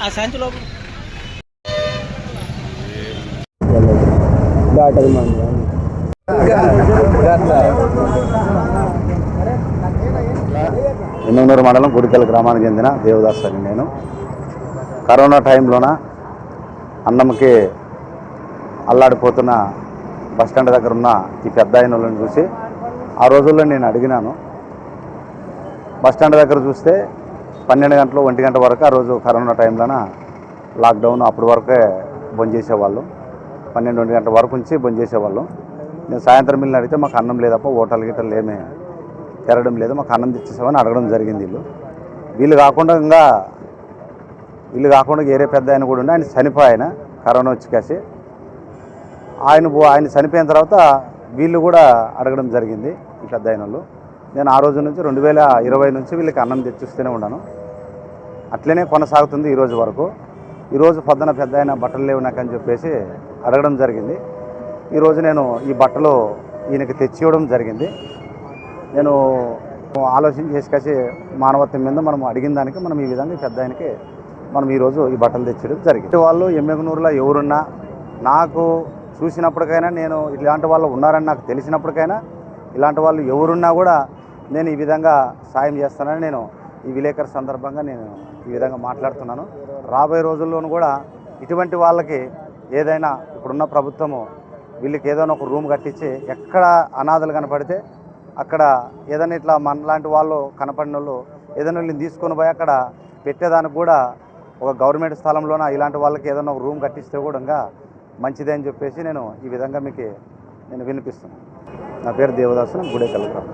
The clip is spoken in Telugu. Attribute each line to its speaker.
Speaker 1: ఆ సంచి లోపల
Speaker 2: ఎన్నూరు మండలం గుడికల్ గ్రామానికి చెందిన దేవదాస్ అని నేను. కరోనా టైంలోన అన్నంకి అల్లాడిపోతున్న బస్ స్టాండ్ దగ్గర ఉన్న ఈ పెద్ద ఆయనలను చూసి ఆ రోజుల్లో నేను అడిగినాను. బస్ స్టాండ్ దగ్గర చూస్తే పన్నెండు గంటలు ఒంటి గంట వరకు ఆ రోజు కరోనా టైంలోన లాక్డౌన్ అప్పటి వరకే బంద్ చేసేవాళ్ళు. పన్నెండు ఒంటి గంటల వరకు ఉంచి బంద్ చేసేవాళ్ళు. నేను సాయంత్రం వెళ్ళిన అడిగితే మాకు అన్నం లేదప్ప హోటల్ గిటలు ఏమీ తెరడం లేదు మాకు అన్నం తెచ్చేసామని అడగడం జరిగింది వీళ్ళు. వీళ్ళు కాకుండా ఇంకా వీళ్ళు కాకుండా వేరే పెద్ద ఆయన కూడా ఉండి ఆయన చనిపోయాయన కరోనా వచ్చి కాసి. ఆయన పో- ఆయన చనిపోయిన తర్వాత వీళ్ళు కూడా అడగడం జరిగింది ఈ పెద్ద ఆయన వాళ్ళు నేను ఆ రోజు నుంచి రెండు వేల ఇరవై నుంచి వీళ్ళకి అన్నం తెచ్చిస్తూనే ఉన్నాను. అట్లనే కొనసాగుతుంది ఈరోజు వరకు. ఈరోజు పొద్దున పెద్ద అయిన బట్టలు లేవు నాకు అని చెప్పేసి అడగడం జరిగింది. ఈరోజు నేను ఈ బట్టలు ఈయనకి తెచ్చి ఇవ్వడం జరిగింది. నేను ఆలోచన చేసి మానవత్వం మీద మనం అడిగిన దానికి మనం ఈ విధంగా పెద్ద ఆయనకి మనం ఈరోజు ఈ బట్టలు తెచ్చడం జరిగింది. వాళ్ళు ఎమ్మెగనూరులో ఎవరున్నా నాకు చూసినప్పటికైనా నేను ఇలాంటి వాళ్ళు ఉన్నారని నాకు తెలిసినప్పటికైనా ఇలాంటి వాళ్ళు ఎవరున్నా కూడా నేను ఈ విధంగా సాయం చేస్తానని నేను ఈ విలేకరు సందర్భంగా నేను ఈ విధంగా మాట్లాడుతున్నాను. రాబోయే రోజుల్లోనూ కూడా ఇటువంటి వాళ్ళకి ఏదైనా ఇప్పుడున్న ప్రభుత్వము వీళ్ళకి ఏదైనా ఒక రూమ్ కట్టించి ఎక్కడ అనాథలు కనపడితే అక్కడ ఏదైనా ఇట్లా మనలాంటి వాళ్ళు కనపడిన వాళ్ళు ఏదైనా వీళ్ళని తీసుకొని పోయి అక్కడ పెట్టేదానికి కూడా ఒక గవర్నమెంట్ స్థలంలోన ఇలాంటి వాళ్ళకి ఏదైనా ఒక రూమ్ కట్టిస్తే కూడా ఇంకా మంచిదే అని చెప్పేసి నేను ఈ విధంగా మీకు నేను వినిపిస్తున్నాను నా పేరు దేవదాసు గుడే కలగ్రామ్